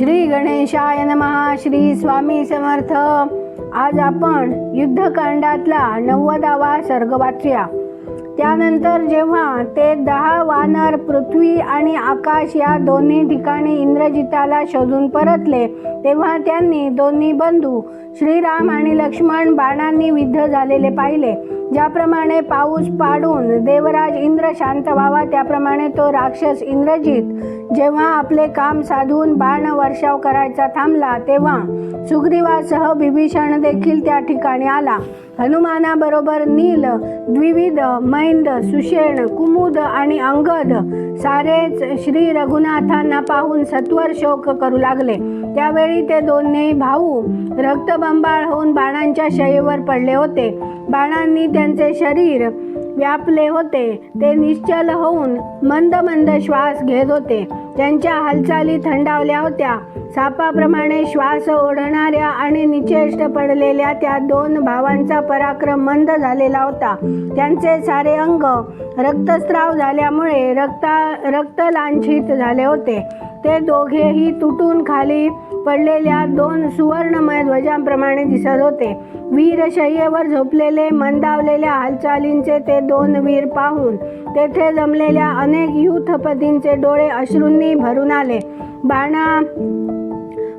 श्री गणेशाय नमहा श्री स्वामी समर्थ. आज आपण युद्धकांडातला नव्वदावा सर्ग वाचूया त्यानंतर जेव्हा ते दहा वानर पृथ्वी आणि आकाश या दोन्ही ठिकाणी इंद्रजिताला शोधून परतले तेव्हा त्यांनी दोन्ही बंधू श्रीराम आणि लक्ष्मण बाणांनी विद्ध झालेले पाहिले. ज्याप्रमाणे पाऊस पाडून देवराज इंद्र शांत व्हावा त्याप्रमाणे तो राक्षस इंद्रजित जेव्हा आपले काम साधून बाण वर्षाव करायचा थांबला तेव्हा सुग्रीवासह बिभीषण देखील त्या ठिकाणी आला. हनुमानाबरोबर नील द्विविध मैंद सुषेण कुमुद आणि अंगद सारेच श्री रघुनाथांना पाहून सत्वर शोक करू लागले. त्यावेळी ते दोन्ही भाऊ रक्तबंबाळ होऊन बाणांच्या शयेवर पडले होते. बाणांनी त्यांचे शरीर व्यापले होते. ते निश्चल होऊन मंद मंद श्वास घेत होते. त्यांच्या हालचाली थंडावल्या होत्या. सापाप्रमाणे श्वास ओढणाऱ्या आणि निचेष्ट पडलेल्या त्या दोन भावांचा पराक्रम मंद झालेला होता. त्यांचे सारे अंग रक्तस्राव झाल्यामुळे रक्ता रक्तलांछित झाले होते. ते दोघेही तुटून खाली पडलेल्या दोन सुवर्णमय ध्वजांप्रमाणे दिसत होते. वीरशय्येवर झोपलेले मंदावलेल्या हालचालींचे ते दोन वीर पाहून तेथे जमलेल्या अनेक युथपतींचे डोळे अश्रूंनी भरून आले. बाणा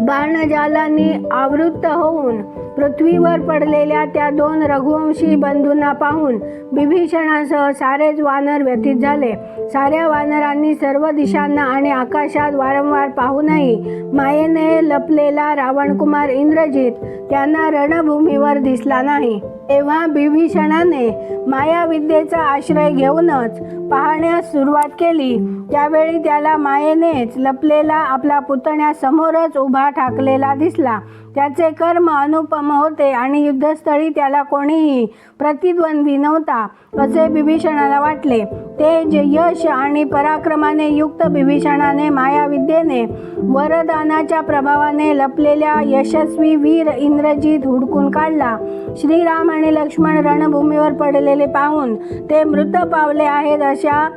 बाणजालाने आवृत्त होऊन पृथ्वीवर पडलेल्या त्या दोन रघुवंशी बंधूंना पाहून बिभीषणासह सारेच वानर व्यथित झाले. साऱ्या वानरांनी सर्व दिशांना आणि आकाशात वारंवार पाहूनही मायेने लपलेला रावणकुमार इंद्रजित त्यांना रणभूमीवर दिसला नाही. तेव्हा बिभीषणाने मायाविद्येचा आश्रय घेऊनच पाहण्यास सुरुवात केली. त्यावेळी त्याला मायेनेच लपलेला आपला पुतण्या समोरच उभा ठाकलेला दिसला. त्याचे कर्म अनुपम होते आणि युद्धस्थळी त्याला कोणीही प्रतिद्वंद्वी नव्हता असे बिभीषणाला वाटले. तेज यश आणि पराक्रमाने युक्त बिभीषणाने मायाविद्येने वरदानाच्या प्रभावाने लपलेल्या यशस्वी वीर इंद्रजित हुडकून काढला. श्रीराम आणि लक्ष्मण रणभूमीवर पडलेले पाहून ते मृत पावले आहेत अशा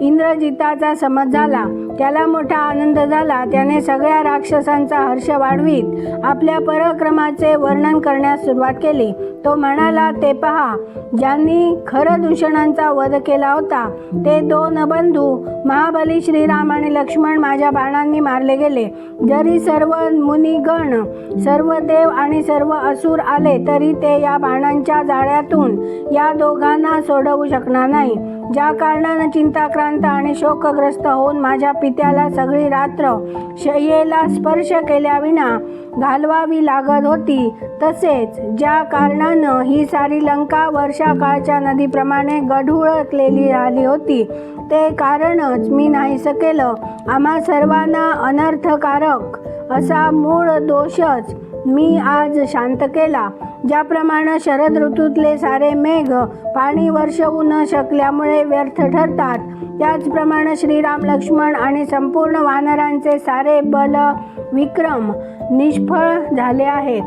इंद्रजिताचा समज झाला. त्याला मोठा आनंद झाला. त्याने सगळ्या राक्षसांचा हर्ष वाढवीत. आपल्या पराक्रमाचे वर्णन करण्यास सुरुवात केली. तो म्हणाला ते पहा ज्यांनी खरं दूषणांचा वध केला होता ते दोन बंधू महाबली श्रीराम आणि लक्ष्मण माझ्या बाणांनी मारले गेले. जरी सर्व मुनिगण सर्व देव आणि सर्व असुर आले तरी ते या बाणांच्या जाळ्यातून या दोघांना सोडवू शकणार नाही. ज्या कारणानं चिंताक्रांत आणि शोकग्रस्त होऊन माझ्या पित्याला सगळी रात्र शय्येला स्पर्श केल्याविना घालवावी लागत होती. तसेच ज्या कारणानं ही सारी लंका वर्षाकाळच्या नदीप्रमाणे गढुळकलेली राहिली होती ते कारणच मी नाहीसं केलं. आम्हा सर्वांना अनर्थकारक असा मूळ दोषच मी आज शांत केला. ज्याप्रमाणे शरद ऋतूतले सारे मेघ पाणी वर्षवू न शकल्यामुळे व्यर्थ ठरतात. त्याचप्रमाणे श्रीराम लक्ष्मण आणि संपूर्ण वानरांचे सारे बल विक्रम निष्फळ झाले आहेत.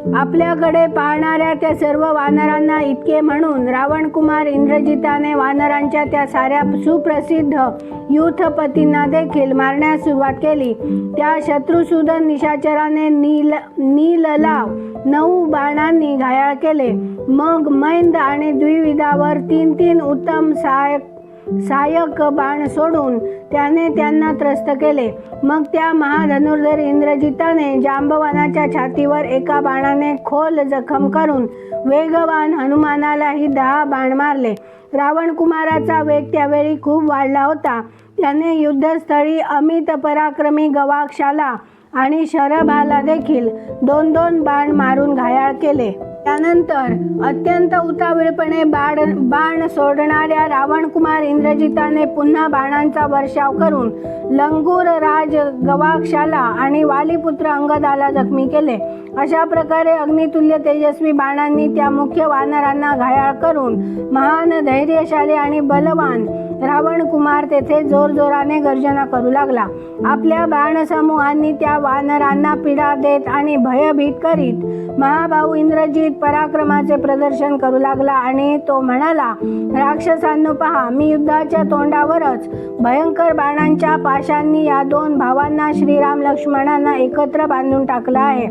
आपल्याकडे पाहणाऱ्या त्या सर्व वानरांना इतके म्हणून रावणकुमार इंद्रजिताने वानरांच्या त्या साऱ्या सुप्रसिद्ध युथपतींना देखील मारण्यास सुरुवात केली. त्या शत्रुसूदन निशाचराने नील नीलला नऊ बाणांनी घायाळ केले. मग मैंद आणि द्विविधावर तीन तीन उत्तम सहायक सायक बाण सोडून त्याने त्यांना त्रस्त केले. मग त्या महाधनुर्धर इंद्रजिताने जांबवानाच्या छातीवर एका बाणाने खोल जखम करून वेगवान हनुमानालाही दहा बाण मारले. रावण कुमाराचा वेग त्यावेळी खूप वाढला होता. त्याने युद्धस्थळी अमित पराक्रमी गवाक्षाला आणि शरभाला देखील दोन दोन बाण मारून घायाळ केले. त्यानंतर अत्यंत उतावीळपणे बाण बाण सोडणाऱ्या रावणकुमार इंद्रजिताने पुन्हा बाणांचा वर्षाव करून लंगूर राज गवाक्षाला आणि वालीपुत्र अंगदाला जखमी केले. अशा प्रकारे अग्नितुल्य तेजस्वी बाणांनी त्या मुख्य वानरांना घायाळ करून महान धैर्यशाली आणि बलवान रावण कुमार तेथे जोरजोराने गर्जना करू लागला. आपल्या बाणसमूहांनी त्या वानरांना पीडा देत आणि भयभीत करीत महाभाऊ इंद्रजित पराक्रमाचे प्रदर्शन करू लागला आणि तो म्हणाला राक्षसांनो पहा मी युद्धाच्या तोंडावरच भयंकर बाणांच्या पाशांनी या दोन भावांना श्रीराम लक्ष्मणांना एकत्र बांधून टाकलं आहे.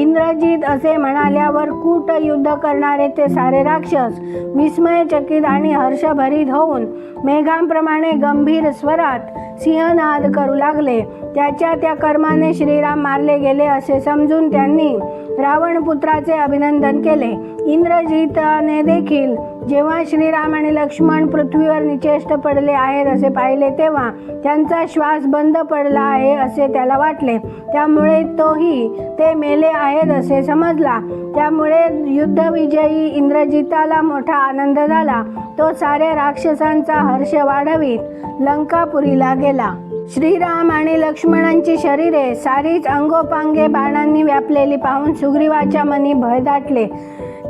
इंद्रजीत असे म्हणाल्यावर कूट युद्ध करणारे ते सारे राक्षस विस्मयचकित आणि हर्षभरीत होऊन मेघा मेघांप्रमाणे गंभीर स्वरात सिंहनाद करू लागले. त्याच्या त्या कर्माने श्रीराम मारले गेले असे समजून त्यांनी रावणपुत्राचे अभिनंदन केले. इंद्रजिताने देखील जेव्हा श्रीराम आणि लक्ष्मण पृथ्वीवर निचेष्ट पडले आहेत असे पाहिले तेव्हा त्यांचा श्वास बंद पडला आहे असे त्याला वाटले. त्यामुळे तोही ते मेले आहेत असे समजला. त्यामुळे युद्धविजयी इंद्रजिताला मोठा आनंद झाला. तो साऱ्या राक्षसांचा हर्ष वाढवीत लंकापुरीला गेला. श्रीराम आणि लक्ष्मणांची शरीरे सारीच अंगोपांगे बाणांनी व्यापलेली पाहून सुग्रीवाच्या मनी भय दाटले.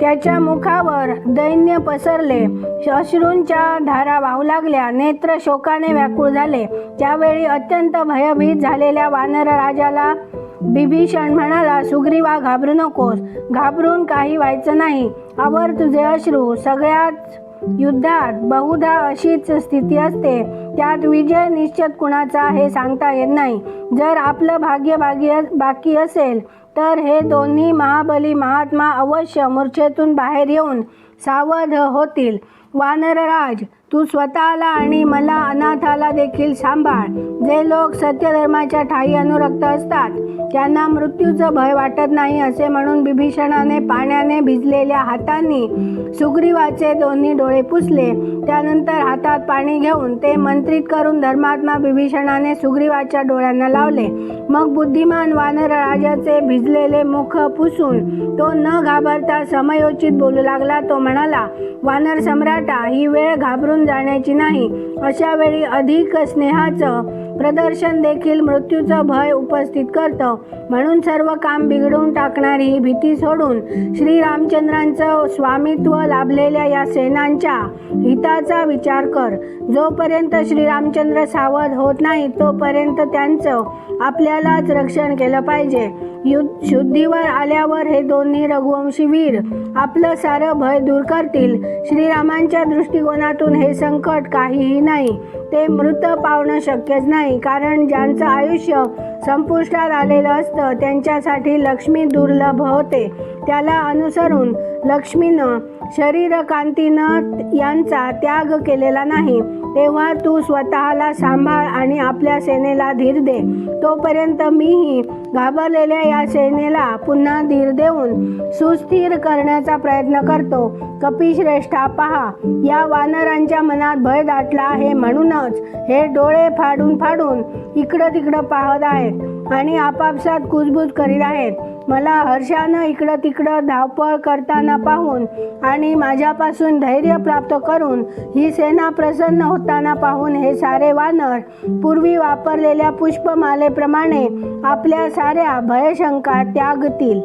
त्याच्या मुखावर दैन्य पसरले. अश्रूंच्या धारा वाहू लागल्या. नेत्र शोकाने व्याकुळ झाले. त्यावेळी अत्यंत भयभीत झालेल्या वानर राजाला बिभीषण म्हणाला सुग्रीवा घाबरू नकोस. घाबरून काही व्हायचं नाही. आवर तुझे अश्रू सगळ्याच युद्धात बहुधा अशीच स्थिती असते. त्यात विजय निश्चित कुणाचा हे सांगता येत नाही. जर आपलं भाग्य भाग्य बाकी असेल तर हे दोन्ही महाबली महात्मा अवश्य मूर्छेतून बाहेर येऊन सावध होतील. वानरराज तू स्वतःला आणि मला अनाथाला देखील सांभाळ. जे लोक सत्यधर्माच्या ठाई अनुरक्त असतात त्यांना मृत्यूचं भय वाटत नाही असे म्हणून बिभीषणाने पाण्याने भिजलेल्या हातांनी सुग्रीवाचे दोन्ही डोळे पुसले. त्यानंतर हातात पाणी घेऊन ते मंत्रित करून धर्मात्मा बिभीषणाने सुग्रीवाच्या डोळ्यांना लावले. मग बुद्धिमान वानरराजाचे भिज भिजलेले मुख पुसून तो न घाबरता समयोचित बोलू लागला. तो म्हणाला वानर सम्राटा ही वेळ घाबरून जाण्याची नाही. अशा वेळी अधिक स्नेहाचं प्रदर्शन देखील मृत्यूचं भय उपस्थित करतं. म्हणून सर्व काम बिघडवून टाकणारी ही भीती सोडून श्रीरामचंद्रांचं स्वामित्व लाभलेल्या या सेनांच्या हिताचा विचार कर. जोपर्यंत श्रीरामचंद्र सावध होत नाही तोपर्यंत त्यांचं आपल्यालाच रक्षण केलं पाहिजे. युद्ध शुद्धीवर आल्यावर हे दोन्ही रघुवंशी वीर आपलं सारं भय दूर करतील. श्रीरामांच्या दृष्टिकोनातून हे संकट काहीही नाही. ते मृत पावणं शक्यच नाही. नाही. कारण ज्यांचं आयुष्य संपुष्टात आलेलं असतं त्यांच्यासाठी लक्ष्मी दुर्लभ होते. त्याला अनुसरून लक्ष्मीनं शरीरकांतीनं यांचा त्याग केलेला नाही. तेव्हा तू स्वतःला सांभाळ आणि आपल्या सेनेला धीर दे. तोपर्यंत मीही घाबरलेल्या या सेनेला पुन्हा धीर देऊन सुस्थिर करण्याचा प्रयत्न करतो. कपिश्रेष्ठा पहा या वानरांच्या मनात भय दाटला आहे म्हणूनच हे डोळे फाडून फाडून इकडं तिकडं पाहत आहेत. आणि आपापसात कुजबूज करीत आहेत. मला हर्षानं इकडं तिकडं धावपळ करताना पाहून आणि माझ्यापासून धैर्य प्राप्त करून ही सेना प्रसन्न होताना पाहून हे सारे वानर पूर्वी वापरलेल्या पुष्पमालेप्रमाणे आपल्या साऱ्या भयशंका त्यागतील.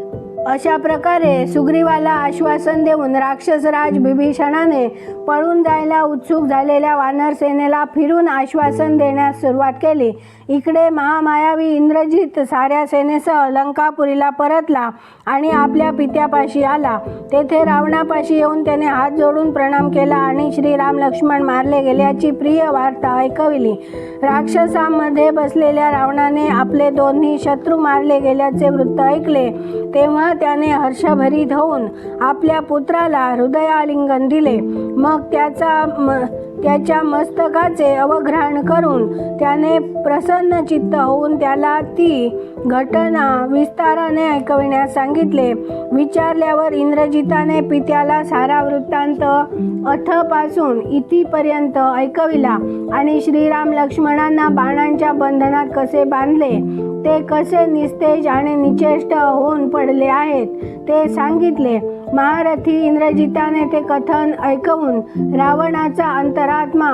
अशा प्रकारे सुग्रीवाला आश्वासन देऊन राक्षसराज बिभीषणाने पळून जायला उत्सुक झालेल्या वानर सेनेला फिरून आश्वासन देण्यास सुरुवात केली. इकडे महामायावी इंद्रजित साऱ्या सेनेसह लंकापुरीला परतला आणि आपल्या पित्यापाशी आला. तेथे रावणापाशी येऊन त्याने हात जोडून प्रणाम केला आणि श्रीराम लक्ष्मण मारले गेल्याची प्रिय वार्ता ऐकविली. राक्षसामध्ये बसलेल्या रावणाने आपले दोन्ही शत्रू मारले गेल्याचे वृत्त ऐकले. तेव्हा त्याने हर्षभरीत होऊन आपल्या पुत्राला हृदयालिंगन दिले. मग त्याचा म त्याच्या मस्तकाचे अवघ्राण करून त्याने प्रसन्न चित्त होऊन त्याला ती घटना विस्ताराने ऐकविण्यास सांगितले. विचारल्यावर इंद्रजिताने पित्याला सारा वृत्तांत अथपासून इथीपर्यंत ऐकविला आणि श्रीराम लक्ष्मणांना बाणांच्या बंधनात कसे बांधले ते कसे निस्तेज आणि निचेष्ट होऊन पडले आहेत ते सांगितले. महारथी इंद्रजिताने ते कथन ऐकवून रावणाचा अंतरात्मा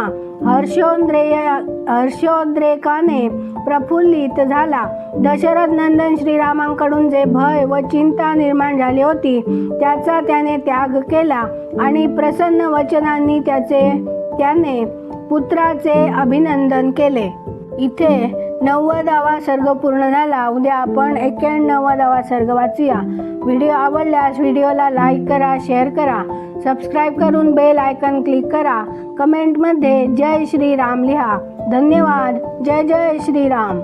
हर्षोद्रेय हर्षोद्रेकाने प्रफुल्लित झाला. दशरथ नंदन श्रीरामांकडून जे भय व चिंता निर्माण झाली होती त्याचा त्याने त्याग केला आणि प्रसन्न वचनांनी त्याचे त्याने पुत्राचे अभिनंदन केले. इथे नव्वदावा सर्ग पूर्ण झाला उद्या आपण एक्क्याण्णवादावा सर्ग वाचूया. व्हिडिओ आवडल्यास व्हिडिओला लाईक करा शेअर करा. सबस्क्राईब करून बेल आयकन क्लिक करा. कमेंटमध्ये जय श्रीराम लिहा. धन्यवाद. जय जय श्रीराम.